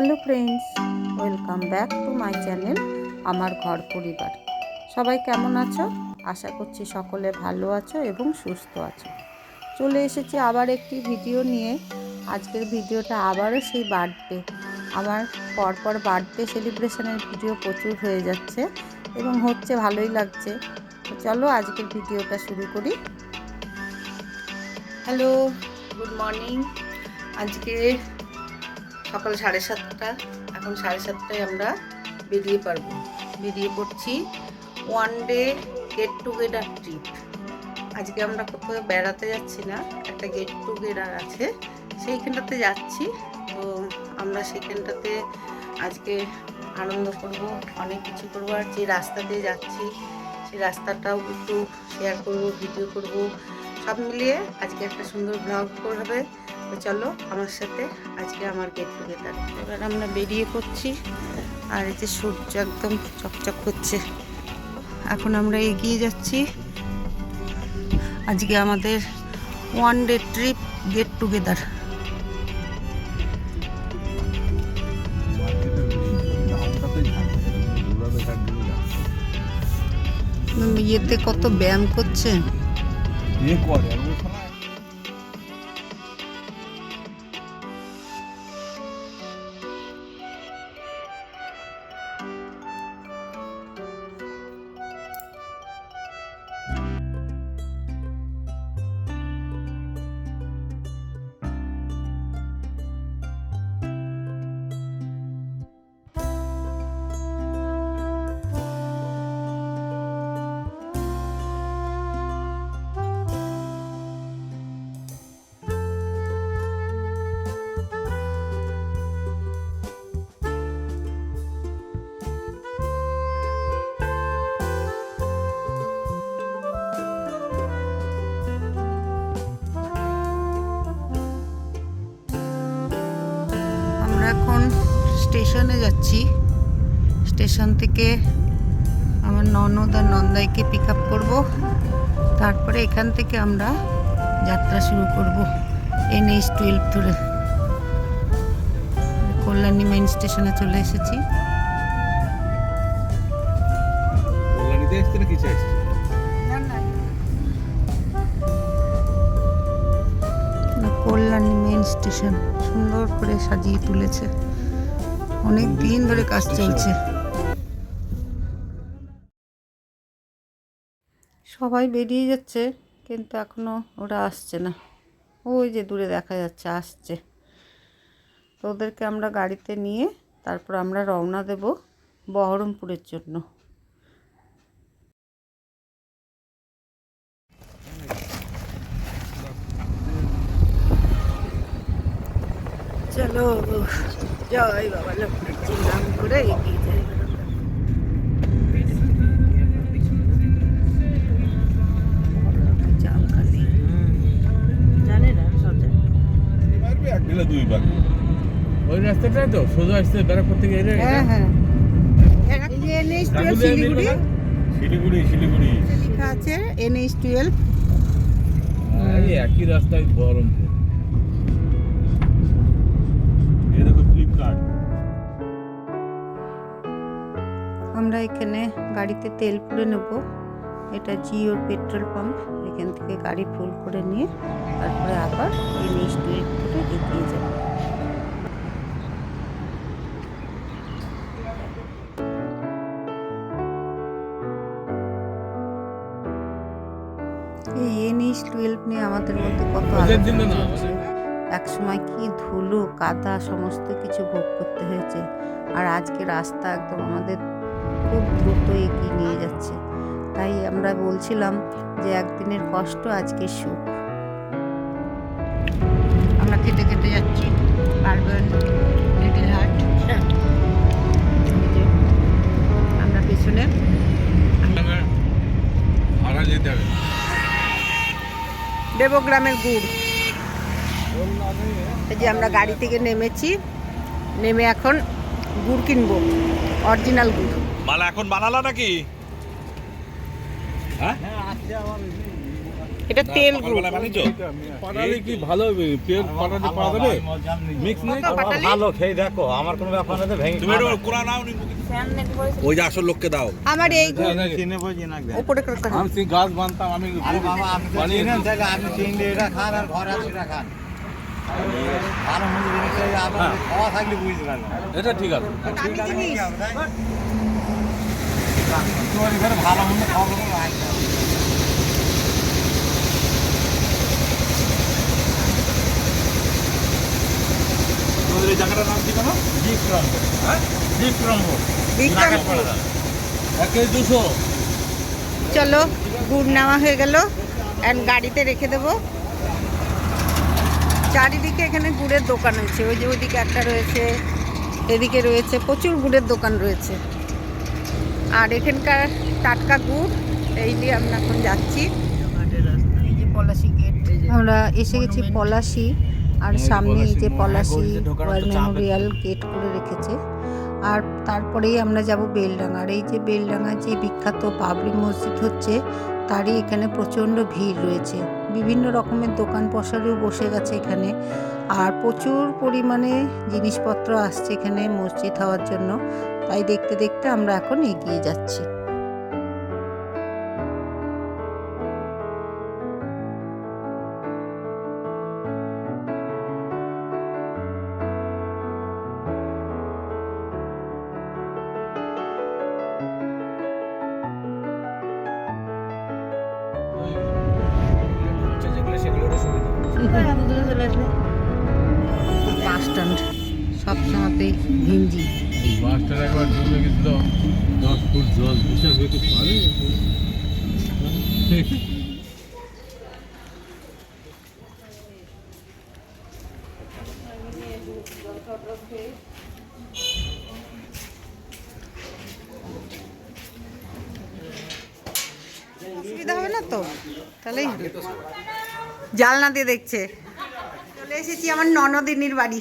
Hello friends, welcome back to my channel আমার ঘর পরিবার। সবাই কেমন আছো? আশা করছি সকলে ভালো আছো এবং সুস্থ আছো। চলে এসেছি আবার একটি ভিডিও নিয়ে। আজকের ভিডিওটা আবারও সেই বার্থডে। আমার পরপর বার্থডে সেলিব্রেশনের ভিডিও প্রচুর হয়ে যাচ্ছে এবং হচ্ছে ভালোই লাগছে। চলো আজকের ভিডিওটা শুরু করি। Hello, good morning. আজকে সকাল সাড়ে সাতটা, এখন সাড়ে সাতটায় আমরা বেরিয়ে পারব বেরিয়ে পড়ছি one day get together trip আজকে আমরা কোথাও বেড়াতে যাচ্ছি না, একটা গেট টুগেদার আছে। সেইখানটাতে যাচ্ছি, তো আমরা সেখানটাতে আজকে আনন্দ করব, অনেক কিছু করব, আর যে রাস্তা দিয়ে যাচ্ছি সেই রাস্তাটাও একটু শেয়ার করব ভিডিও করব, সব মিলিয়ে আজকে একটা সুন্দর ব্লগ করবে তো চলো আমার সাথে আজকে আমার গেট টুগেদার এবার আমরা বেরিয়ে পড়ছি। আর এই যে সূর্য একদম চকচক করছে। এখন আমরা এগিয়ে যাচ্ছি। আজকে আমাদের one day trip get together ইয়েতে কত ব্যায়াম করছে? করে স্টেশনে যাচ্ছি। স্টেশন থেকে আমার ননদ আর নন্দাইকে পিক আপ করব। তারপরে এখান থেকে আমরা যাত্রা শুরু করব এনএইচ টুয়েলভ ধরে কল্যাণী মেইন স্টেশনে চলে এসেছি। Kalyani main station. সুন্দর করে সাজিয়ে তুলেছে। অনেক দিন ধরে কাজ চলছে। সবাই বেরিয়ে যাচ্ছে কিন্তু এখনও ওরা আসছে না। ওই যে দূরে দেখা যাচ্ছে আসছে। তো ওদেরকে আমরা গাড়িতে নিয়ে তারপর আমরা রওনা দেব বহরমপুরের জন্য। চলো জয় বাবা লক্ষ্মীর নাম করে এগিয়ে যাই দুই ওই রাস্তাটাই তো সোজা আসছে ব্যারাকপুর থেকে এলে হ্যাঁ হ্যাঁ এনএইচ টুয়েলভ শিলিগুড়ি শিলিগুড়ি শিলিগুড়ি লেখা আছে এনএইচ টুয়েলভ একই রাস্তায় বহরমপুর আমরা এখানে গাড়িতে তেল পুরে নেব। এটা জিওর পেট্রোল পাম্প। এখান থেকে গাড়ি ফুল করে নিয়ে তারপরে আবার এনএইচ টুয়েলভ ধরে এগিয়ে যাব। এই এনএইচ টুয়েলভ নিয়ে আমাদের মধ্যে কত আলোচনা না, চলছে? এক সময় কি ধুলো কাদা সমস্ত কিছু ভোগ করতে হয়েছে। আর আজকে রাস্তা একদম আমাদের খুব দ্রুত এগিয়ে নিয়ে যাচ্ছে। তাই আমরা বলছিলাম যে একদিনের কষ্ট আজকে সুখ। আমরা কেটে কেটে যাচ্ছি লিটিল আমরা পেছনে। দেবগ্রামের গুড়। এই যে আমরা গাড়ি থেকে নেমেছি নেমে এখন গুড় কিনবো অরিজিনাল গুড়। মালা এখন বানালা নাকি? হ্যাঁ? এটা তেল গুড় কি ভালো পেট পাঠাতে পাওয়া যাবে মিক্স নেই। ভালো খেয়ে দেখো আমার কোনো ব্যাপার না ভেঙে তুমি একটু কোরআন নাও নি ওই যে আসল লোককে দাও। আমার এই গুড় বুঝি না উপরে করে আমি সেই গাছ বানতাম আমি আরে বাবা বানিয়ে তাহলে এটা খান আর ঘরে আসে এটা খান। ভালো মন্দ জিনিস আপনার খাওয়া থাকলে বুঝতে পারবেন এটা ঠিক আছে। চলো, গুড় নেওয়া হয়ে গেল অ্যান্ড গাড়িতে রেখে দেবো। চারিদিকে এখানে গুড়ের দোকান হয়েছে ওই যে ওইদিকে একটা রয়েছে, এদিকে রয়েছে, প্রচুর গুড়ের দোকান রয়েছে। আর এখানকার টাটকা গুড় এই নিয়ে আমরা এখন যাচ্ছি। আমরা এসে গেছি পলাশি আর সামনে এই যে পলাশি ওয়ার মেমোরিয়াল গেট করে রেখেছে। আর তারপরেই আমরা যাব বেলডাঙা আর এই যে বেলডাঙা যে বিখ্যাত বাবরি মসজিদ হচ্ছে তারই এখানে প্রচণ্ড ভিড় রয়েছে। বিভিন্ন রকমের দোকান পসারেও বসে গেছে এখানে। আর প্রচুর পরিমাণে জিনিসপত্র আসছে এখানে মসজিদ হওয়ার জন্য। তাই দেখতে দেখতে আমরা এখন এগিয়ে যাচ্ছি। বাস স্ট্যান্ড এই বাসটার একবার ডুবে গেছিল দশ ফুট জল বিশ্বাস করতে পারে অসুবিধা হবে না তো? তাহলেই হবে। জালনা দিয়ে দেখছে। চলে এসেছি আমার ননদিনীর বাড়ি।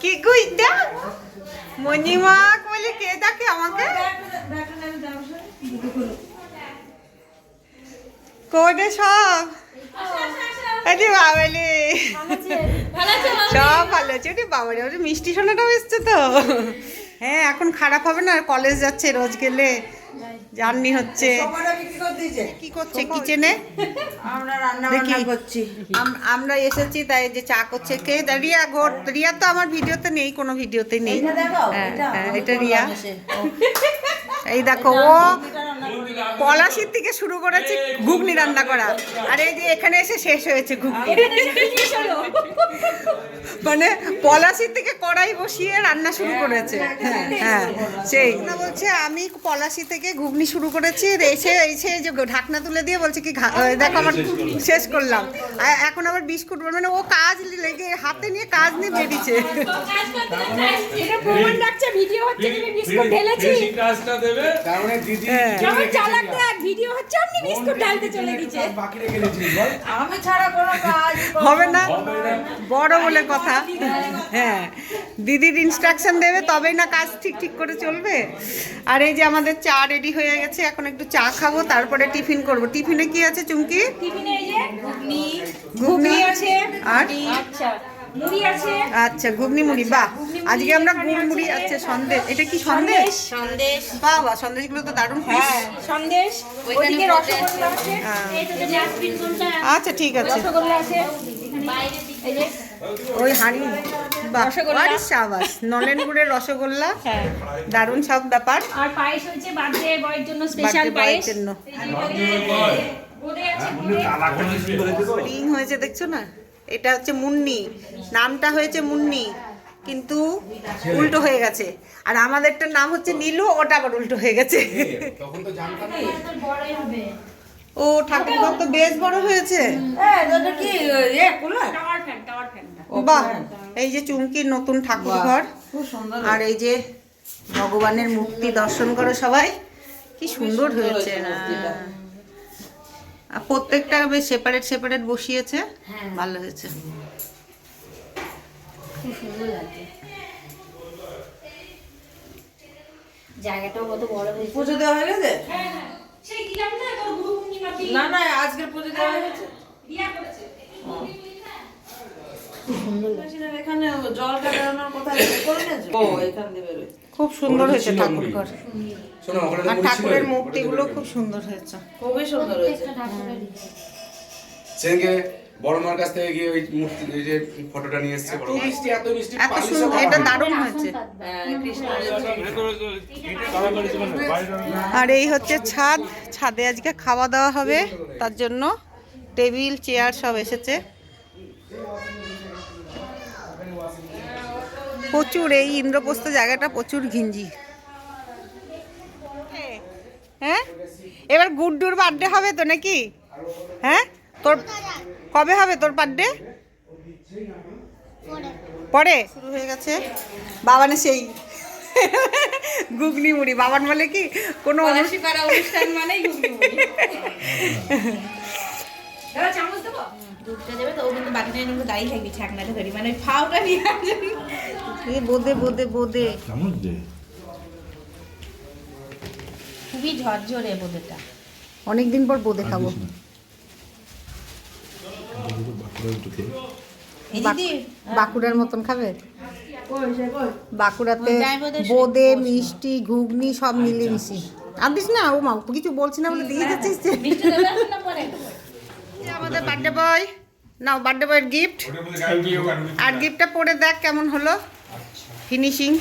কি কইটা মণিমা বলে কে ডাকে আমাকে? কোডে সব? আরে বাবালে সব ভালো আছে। ওরে বাবারে, ওরে মিষ্টি সোনাটাও এসছে তো। হ্যাঁ এখন খারাপ হবে না কলেজ যাচ্ছে রোজ গেলে। জার্নি হচ্ছে। কি করছে কিচেনে আমরা রান্না বান্না করছি। আমরা এসেছি তাই যে চা করছে কে রিয়া গোট রিয়া তো আমার ভিডিওতে নেই কোনো ভিডিওতে নেই। এটা হ্যাঁ এটা? হ্যাঁ রিয়া। এই দেখো ও পলাশির থেকে শুরু করেছে ঘুগনি রান্না করা। আর এই যে এখানে এসে শেষ হয়েছে ঘুগনি। মানে পলাশির থেকে কড়াই বসিয়ে রান্না শুরু করেছে। হ্যাঁ হ্যাঁ সেই। না বলছে আমি পলাশি থেকে ঘুগনি শুরু করেছি এসে এসে যে ঢাকনা তুলে দিয়ে বলছে কি দেখো আমার শেষ করলাম। এখন আবার বিস্কুট মানে ও কাজ লেগে হাতে নিয়ে কাজ নিয়ে বেরিয়েছে। এটা প্রমাণ রাখছে ভিডিও হচ্ছে তুমি বিস্কুট ঢেলেছি। কাজটা দেবে। হ্যাঁ। কেমন চালাক দেখ ভিডিও হচ্ছে আপনি বিস্কুট ঢালতে চলে দিচ্ছে আমি ছাড়া কোনো কাজ হবে না? বড় বলে কথা। হ্যাঁ। দিদির ইনস্ট্রাকশন দেবে তবেই না কাজ ঠিক ঠিক করে চলবে। আর এই যে আমাদের চা রেডি হয়ে গেছে এখন একটু চা খাব তারপরে টিফিন করব। টিফিনে কি আছে চুমকি? টিফিনে এই যে ঘুগনি ঘুগনি আছে আর আচ্ছা। মুড়ি আছে। আচ্ছা ঘুগনি মুড়ি বাহ। আজকে আমরা গুড় মুড়ি আচ্ছা সন্দেশ। এটা কি সন্দেশ। সন্দেশ? বাহ বাহ সন্দেশগুলো তো দারুণ হ্যাঁ সন্দেশ। ওইদিকে রসগোল্লা আছে। হ্যাঁ। এই তো আচ্ছা ঠিক আছে। রসগোল্লা আছে। ওই হাঁড়ি। রসগোল্লা। সাবাস। নলেন গুড়ের রসগোল্লা। হ্যাঁ। দারুণ সব ব্যাপার। আর পায়েস হচ্ছে বার্থডে বয়ের জন্য স্পেশাল পায়েস। জন্য। আছে। রিং হয়েছে দেখছ না? এটা হচ্ছে মুন্নি। নামটা হয়েছে মুন্নি কিন্তু উল্টো হয়ে গেছে। আর আমাদেরটার নাম হচ্ছে নীলু ওটা আবার উল্টো হয়ে গেছে। ও ঠাকুর তো বেশ বড় হয়েছে। হ্যাঁ এটা কি a cooler tower fan tower ফ্যানটা বাহ এই যে চুমকির নতুন ঠাকুর ঘর আর এই যে ভগবানের মূর্তি দর্শন করো সবাই। কি সুন্দর হয়েছে না। প্রত্যেকটা বেশ সেপারেট সেপারেট বসিয়েছে। ভালো হয়েছে। জায়গাটাও কত বড় হয়েছে। পুজো দেওয়া হয়ে গেছে? হ্যাঁ হ্যাঁ। না না না আজকের পুজো দেওয়া হয়েছে। এখানে জলটা বেরোনোর কোথায় করে ও এখান দিয়ে বেরোয়। খুব সুন্দর হয়েছে ঠাকুর ঘর। আর ঠাকুরের মূর্তিগুলো খুব সুন্দর হয়েছে। খুবই সুন্দর হয়েছে। সেদিনকে বড় মার কাছ থেকে গিয়ে ওই মূর্তি ওই যে ফটোটা নিয়ে এসেছে বড় মা। এত সুন্দর এটা দারুণ হয়েছে। হ্যাঁ, আর এই হচ্ছে ছাদ। ছাদে আজকে খাওয়া দাওয়া হবে তার জন্য টেবিল চেয়ার সব এসেছে। প্রচুর এই ইন্দ্রপ্রস্থ জায়গাটা প্রচুর ঘিঞ্জি। হ্যাঁ? এবার গুড্ডুর বার্থডে হবে তো নাকি? হ্যাঁ? তোর কবে হবে তোর বার্থডে পরে। শুরু হয়ে গেছে। বাবানে সেই গুগনি মুড়ি বাবান বলে কি কোনো অনুষ্ঠান দেবো? দুধটা দেবে তো ও কিন্তু নিয়ে দাঁড়িয়ে থাকবি ছাকনাটা ধরি। মানে ফাওটা নিয়ে। এ বোদে বোদে বোদে। চামচ দে? খুবই ঝরঝরে বোধটা অনেক দিন পর বোদে খাব। দিদি বাঁকুড়ার মতন খাবে? বাঁকুড়াতে বোদে মিষ্টি ঘুগনি সব মিলিয়ে মিশি আর দিস না ও মা কিছু বলছি না বলে দিয়ে যাচ্ছিস আমাদের বার্থডে বয় নাও বার্থডে বয়ের গিফট আর গিফটটা পরে দেখ কেমন হলো। ফিনিশিং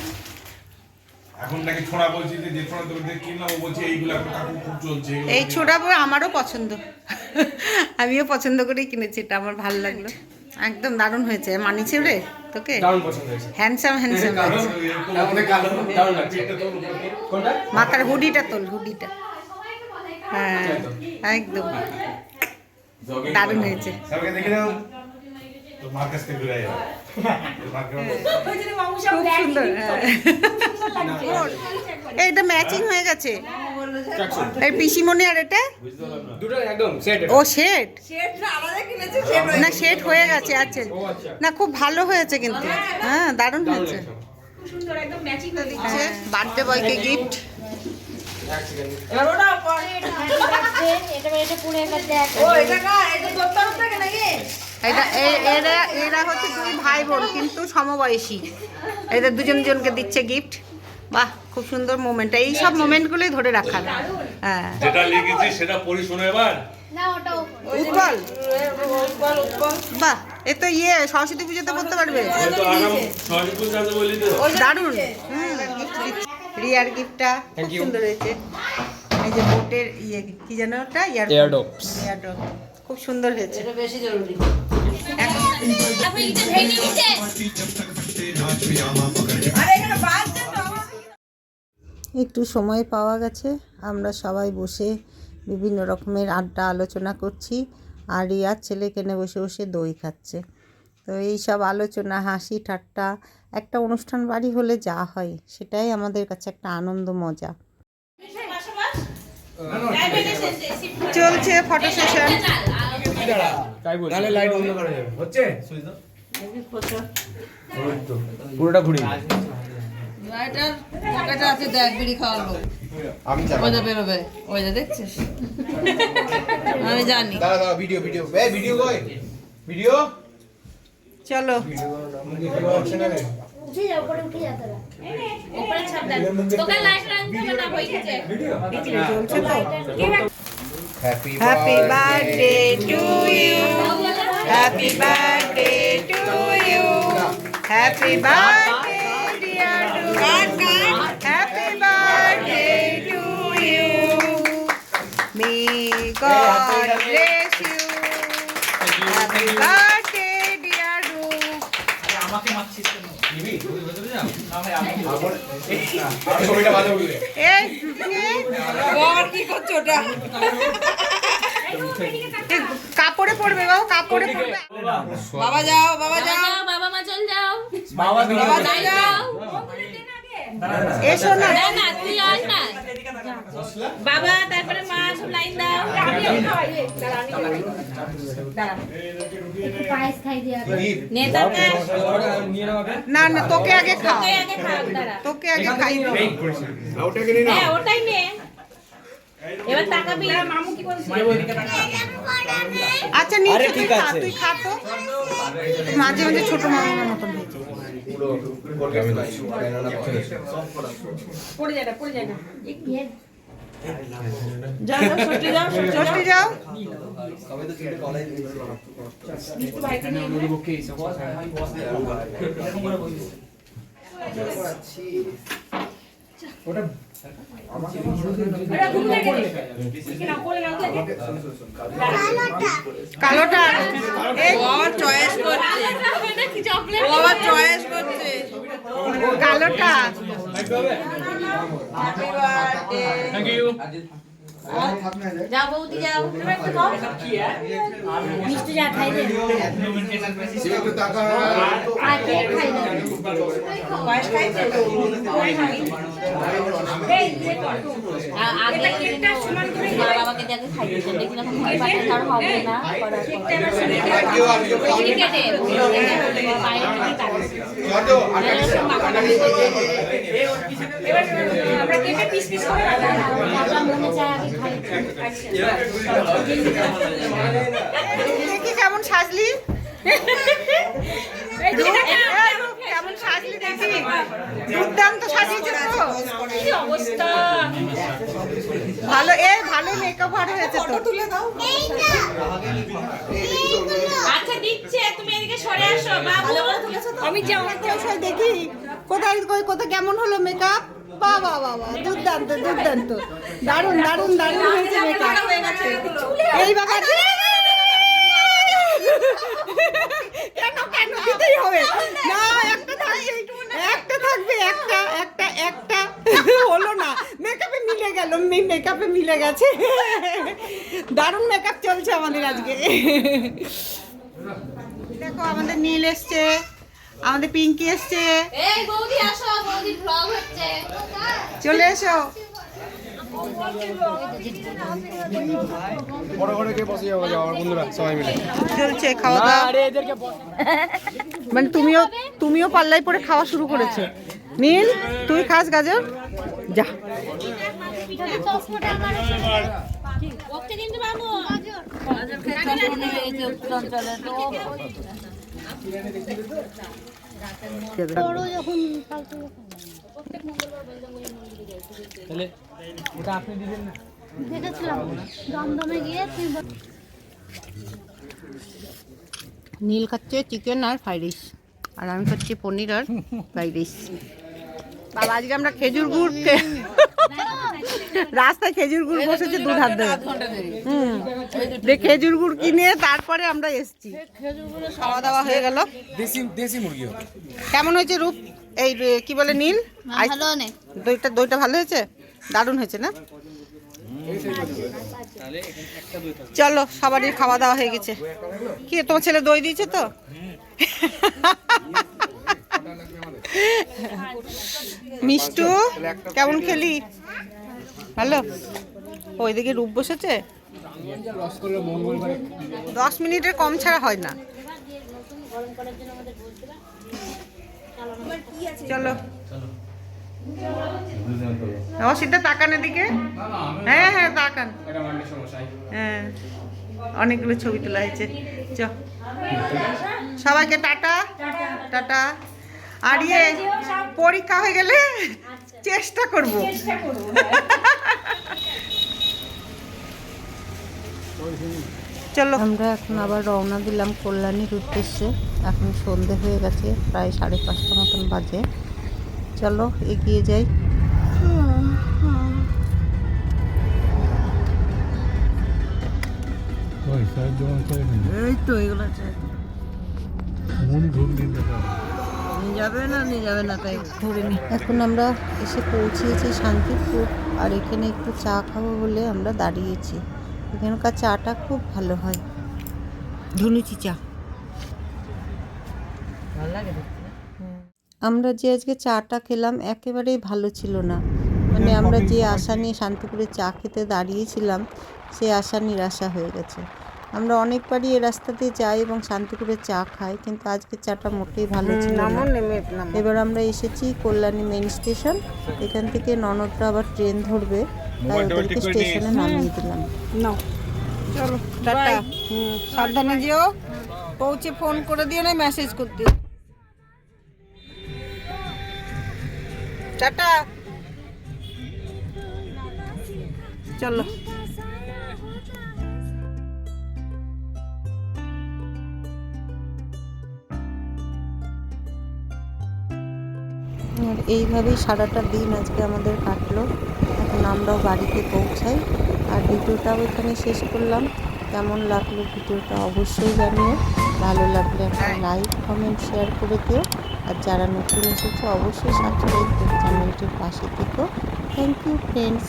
এখন নাকি ছোড়া বলছি যে যে ছোড়া তোকে কিনলাম ও বলছে এইগুলো কাকু খুব চলছে এই ছোড়া বই আমারও পছন্দ। আমিও পছন্দ করেই কিনেছি এটা আমার ভালো লাগল। একদম দারুণ হয়েছে। মানিছে রে তোকে? হ্যান্ডসাম হ্যান্ডসাম মাথার হুডিটা তোল হুডিটা। হ্যাঁ একদম। দারুণ হয়েছে। সবাইকে দেখে দাও তো মার কাছ থেকে হ্যাঁ। এইটা ম্যাচিং হয়ে গেছে। এই পিসিমনি আর এটা? দুটো সেট ও শেড না শেড হয়ে গেছে আচ্ছা। না খুব ভালো হয়েছে কিন্তু। হ্যাঁ দারুণ হয়েছে। খুব সুন্দর একদম ম্যাচিং করে দিচ্ছে বার্থডে বয়কে গিফট এটা এটা একটা ও এটা এটা তোর তরফ থেকে নাকি? এটা এ- এরা এরা হচ্ছে দুই ভাই বোন কিন্তু সমবয়সী। এদের দুজন দুজনকে দিচ্ছে গিফট বাহ খুব সুন্দর মোমেন্ট এই সব মোমেন্টগুলোই ধরে রাখার হ্যাঁ। যেটা লিখেছি সেটা পড়ি শুনে এবার। উৎপল বাহ এ তো ইয়ে সরস্বতী পুজোতে করতে পারবে। দারুণ। হুম রিয়ার গিফটটা খুব সুন্দর হয়েছে। এই যে বোটের ইয়ে কি যেন ওটা? ইয়ার Eardops. খুব সুন্দর হয়েছে। এটা বেশি জরুরি। একটু সময় পাওয়া গেছে, আমরা সবাই বসে বিভিন্ন রকমের আড্ডা আলোচনা করছি, আর রিয়ার ছেলে কেনে বসে বসে দই খাচ্ছে। তো এই সব আলোচনা, হাসি, ঠাট্টা, একটা অনুষ্ঠান বাড়ি হলে যা হয়, সেটাই আমাদের কাছে একটা আনন্দ মজা। চলছে ফটো সেশন। তাই বলছি। তাহলে লাইট বন্ধ করা যাবে। হচ্ছে? পুরোটা ঘুরি আছে দেখ বিড়ি খাওয়ার লোক ওই যে বেরোবে। ওই দেখছিস? আমি জানি। দাঁড়া দাঁড়া ভিডিও ভিডিও ভিডিও কই? ভিডিও চলো। উপরে উঠে যা তোরা উপরে ছাপ দেন তোকে লাইট আনতে না চলছে তো। Happy, Happy birthday, birthday to you. Happy birthday to you. Happy birthday, dear Dugan. Happy birthday to you. May God bless you. Happy birthday. কাপড়ে পড়বে বাবু কাপড়ে পড়বে বাবা যাও বাবা যাও বাবা মা চল যাও বাবা যাও এসো না তুই বাবা তারপরে না না তোকে আগে খাও। তোকে আগে খাই ওটাই নে এবার তাকাবি মামু কি বলছে আচ্ছা নিচে তুই খা তুই খা তো। মাঝে মাঝে ছোট মামার মতন হয়েছে পড়ে যায় না পড়ে যায় যাও কালোটা। চয়েস করছে। ও আবার চয়েস করছে। কালোটা। হ্যাপি বার্থডে যাও বৌদি যাও। তুমি একটু খাও মিষ্টি যা খাই দে। আর কেক খাই দে? পায়েস খাইছে আ- আগে কেকটা সমান করে মা বাবাকে দেখে খাই দিতে দেখি না ভয় পাচ্ছে তার হবে না করার পর। বৌদি কেটে বাইরে থেকে কাটে তারপর চায় আগে খাই দেখি কেমন সাজলি। কেমন সাজলি দেখি। দুর্দান্ত সাজিয়েছে তো। ভালো এ ভালো মেকআপ আর হয়েছে তো। তুলে দাও আচ্ছা দিচ্ছে তুমি এদিকে সরে আসো বাবু। আমি সবাই দেখি। কোথায় কোথায় কেমন হলো মেকআপ দুর্দান্ত দুর্দান্ত। দারুণ দারুণ দারুণ হয়েছে এই একটা থাকবে, একটা একটা একটা হলো না। মেকআপে মিলে গেল মেকআপে মিলে গেছে। দারুণ মেকআপ চলছে আমাদের আজকে। দেখো, আমাদের নীল এসছে। আমাদের পিঙ্কি এসছে। এই বৌদি আসো বৌদি ব্লগ হচ্ছে। চলে এসো। চলছে খাওয়া দাওয়া। মানে তুমিও তুমিও পাল্লাই পরে খাওয়া শুরু করেছ। নীল তুই খাস গাজর? যা। ওকে কিন্তু বাবু দেখেছিলাম দমদমে গিয়ে তুই নীল খাচ্ছে চিকেন আর ফ্রাইড রাইস আর আমি খাচ্ছি পনির আর ফ্রাইড রাইস বাবা আজকে আমরা খেজুর গুড় রাস্তায় খেজুর গুড় বসেছে দু হাত ধরে। হুম। খেজুর গুড় কিনে তারপরে আমরা এসছি। খাওয়া দাওয়া হয়ে গেল। দেশি দেশি মুরগি কেমন হয়েছে রূপ? এই কি বলে নীল? দইটা দইটা ভালো হয়েছে? দারুণ হয়েছে না? চলো সবারই খাওয়া দাওয়া হয়ে গেছে। কি তোমার ছেলে দই দিয়েছে তো? মিষ্টু, কেমন খেলি? ভালো? ওইদিকে রূপ বসেছে? দশ মিনিটের কম ছাড়া হয় না। চলো। অসিদ্ধা তাকান এদিকে। হ্যাঁ হ্যাঁ তাকান। হ্যাঁ অনেকগুলো ছবি তোলা হয়েছে। চ। সবাইকে টাটা। টাটা। আর ইয়ে পরীক্ষা হয়ে গেলে চেষ্টা করব। চলো। আমরা এখন আবার রওনা দিলাম কল্যাণীর উদ্দেশ্যে। এখন সন্ধে হয়ে গেছে প্রায় সাড়ে পাঁচটা মতন বাজে। চলো এগিয়ে যাই। এই তো এগুলো আছে নিয়ে যাবে না নিয়ে যাবে না তাই ধরে নি। এখন আমরা এসে পৌঁছিয়েছি শান্তিপুর আর এখানে একটু চা খাব বলে আমরা দাঁড়িয়েছি। এখানকার চাটা খুব ভালো হয়। ধুনুচি চা। ভালো লাগে আমরা যে আজকে চাটা খেলাম একেবারেই ভালো ছিল না। মানে আমরা যে আশা নিয়ে শান্তিপুরে চা খেতে দাঁড়িয়েছিলাম সেই আশা নিরাশা হয়ে গেছে। আমরা অনেকবারই এ রাস্তা দিয়ে যাই এবং শান্তিপুরে চা খাই কিন্তু আজকে চাটা মোটেই ভালো ছিল না। এবার আমরা এসেছি কল্যাণী মেন স্টেশন এখান থেকে ননদরা আবার ট্রেন ধরবে মোবাইলটা ওদেরকে স্টেশনে নামিয়ে দিলাম। নাও। চলো টাটা। সাবধানে যেও। পৌঁছে ফোন করে দিও না মেসেজ করতে। টাটা। চলো। আর এইভাবেই সারাটা দিন আজকে আমাদের কাটলো। এখন আমরাও বাড়িতে পৌঁছাই। আর ভিডিওটাও এখানে শেষ করলাম। কেমন লাগল ভিডিওটা অবশ্যই জানিও। ভালো লাগলে একটা লাইক, কমেন্ট, শেয়ার করে দিও। আর যারা নতুন এসেছে, অবশ্যই সাবস্ক্রাইব করে চ্যানেলটির পাশে থেকেও থ্যাংক ইউ ফ্রেন্ডস